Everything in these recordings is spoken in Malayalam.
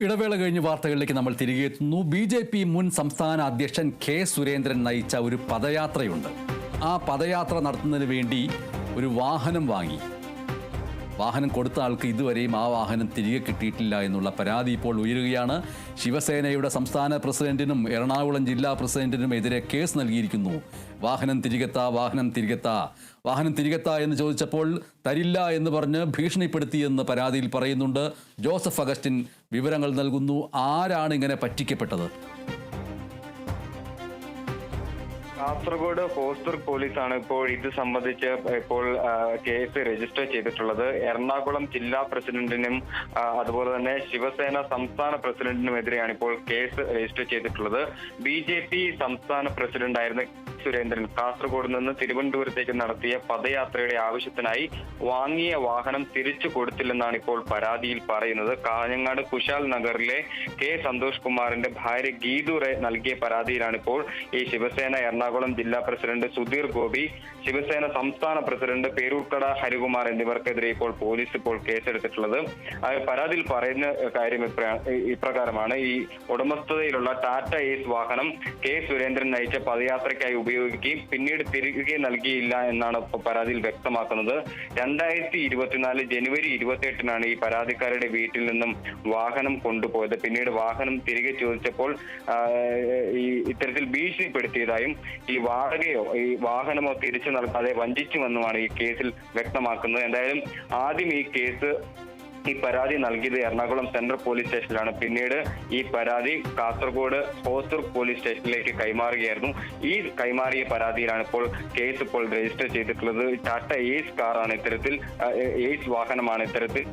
ഇടവേള കഴിഞ്ഞ് വാർത്തകളിലേക്ക് നമ്മൾ തിരികെ എത്തുന്നു. ബി ജെ പി മുൻ സംസ്ഥാന അധ്യക്ഷൻ കെ സുരേന്ദ്രൻ നയിച്ച ഒരു പദയാത്രയുണ്ട്. ആ പദയാത്ര നടത്തുന്നതിന് വേണ്ടി ഒരു വാഹനം വാങ്ങി. വാഹനം കൊടുത്ത ആൾക്ക് ഇതുവരെയും ആ വാഹനം തിരികെ കിട്ടിയിട്ടില്ല എന്നുള്ള പരാതി ഇപ്പോൾ ഉയരുകയാണ്. ശിവസേനയുടെ സംസ്ഥാന പ്രസിഡന്റിനും എറണാകുളം ജില്ലാ പ്രസിഡന്റിനും എതിരെ കേസ് നൽകിയിരിക്കുന്നു. വാഹനം തിരികെത്താ വാഹനം തിരികെത്താ വാഹനം തിരികെത്താ എന്ന് ചോദിച്ചപ്പോൾ തരില്ല എന്ന് പറഞ്ഞ് ഭീഷണിപ്പെടുത്തിയെന്ന് പരാതിയിൽ പറയുന്നുണ്ട്. ജോസഫ് അഗസ്റ്റിൻ വിവരങ്ങൾ നൽകുന്നു. ആരാണ് ഇങ്ങനെ പറ്റിക്കപ്പെട്ടത്? കാസർഗോഡ് ഫോസ്റ്റർ പോലീസാണ് ഇപ്പോൾ ഇത് സംബന്ധിച്ച് ഇപ്പോൾ കേസ് രജിസ്റ്റർ ചെയ്തിട്ടുള്ളത്. എറണാകുളം ജില്ലാ പ്രസിഡന്റിനും അതുപോലെ തന്നെ ശിവസേന സംസ്ഥാന പ്രസിഡന്റിനും പ്രസിഡന്റിനുമെതിരെയാണ് ഇപ്പോൾ കേസ് രജിസ്റ്റർ ചെയ്തിട്ടുള്ളത്. ബി സംസ്ഥാന പ്രസിഡന്റ് ആയിരുന്ന സുരേന്ദ്രൻ കാസർഗോഡ് നിന്ന് തിരുവനന്തപുരത്തേക്ക് നടത്തിയ പദയാത്രയുടെ ആവശ്യത്തിനായി വാങ്ങിയ വാഹനം തിരിച്ചു കൊടുത്തില്ലെന്നാണ് ഇപ്പോൾ പരാതിയിൽ പറയുന്നത്. കാഞ്ഞങ്ങാട് കുശാൽ നഗറിലെ കെ സന്തോഷ് കുമാറിന്റെ ഭാര്യ ഗീതുറെ നൽകിയ പരാതിയിലാണ് ഇപ്പോൾ ഈ ശിവസേന എറണാകുളം ജില്ലാ പ്രസിഡന്റ് സുധീർ ഗോപി ശിവസേന സംസ്ഥാന പ്രസിഡന്റ് പേരൂർക്കട ഹരികുമാർ എന്നിവർക്കെതിരെ ഇപ്പോൾ പോലീസ് ഇപ്പോൾ കേസെടുത്തിട്ടുള്ളത്. പരാതിയിൽ പറയുന്ന കാര്യം ഇപ്രകാരമാണ്. ഈ ഉടമസ്ഥതയിലുള്ള ടാറ്റ ഏസ് വാഹനം കെ സുരേന്ദ്രൻ നയിച്ച പദയാത്രയ്ക്കായി ഉപയോഗിക്കുകയും പിന്നീട് തിരികെ നൽകിയില്ല എന്നാണ് പരാതിയിൽ വ്യക്തമാക്കുന്നത്. രണ്ടായിരത്തി ഇരുപത്തിനാല് ജനുവരി ഇരുപത്തിയെട്ടിനാണ് ഈ പരാതിക്കാരുടെ വീട്ടിൽ നിന്നും വാഹനം കൊണ്ടുപോയത്. പിന്നീട് വാഹനം തിരികെ ചോദിച്ചപ്പോൾ ഈ ഇത്തരത്തിൽ ഭീഷണിപ്പെടുത്തിയതായും ഈ വാടകയോ ഈ വാഹനമോ തിരിച്ചു നൽകാതെ വഞ്ചിച്ചുവെന്നുമാണ് ഈ കേസിൽ വ്യക്തമാക്കുന്നത്. എന്തായാലും ആദ്യം ഈ കേസ് ഈ പരാതി നൽകിയത് എറണാകുളം സെൻട്രൽ പോലീസ് സ്റ്റേഷനിലാണ്. പിന്നീട് ഈ പരാതി കാസർഗോഡ് ഹോസൂർ പോലീസ് സ്റ്റേഷനിലേക്ക് കൈമാറുകയായിരുന്നു. ഈ കൈമാറിയ പരാതിയിലാണ് ഇപ്പോൾ കേസ് ഇപ്പോൾ രജിസ്റ്റർ ചെയ്തിട്ടുള്ളത്. ടാറ്റ എയ്സ് കാറാണ് ഇത്തരത്തിൽ എയ്സ് വാഹനമാണ് ഇത്തരത്തിൽ.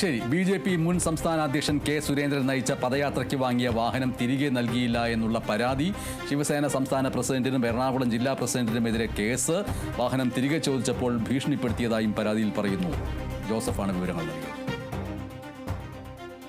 ശരി ബി ജെ പി മുൻ സംസ്ഥാന അധ്യക്ഷൻ കെ സുരേന്ദ്രൻ നയിച്ച പദയാത്രയ്ക്ക് വാങ്ങിയ വാഹനം തിരികെ നൽകിയില്ല എന്നുള്ള പരാതി ശിവസേന സംസ്ഥാന പ്രസിഡന്റിനും എറണാകുളം ജില്ലാ പ്രസിഡന്റിനുമെതിരെ കേസ്. വാഹനം തിരികെ ചോദിച്ചപ്പോൾ ഭീഷണിപ്പെടുത്തിയതായും പരാതിയിൽ പറയുന്നു. ജോസഫാണ് വിവരങ്ങൾ നൽകിയത്.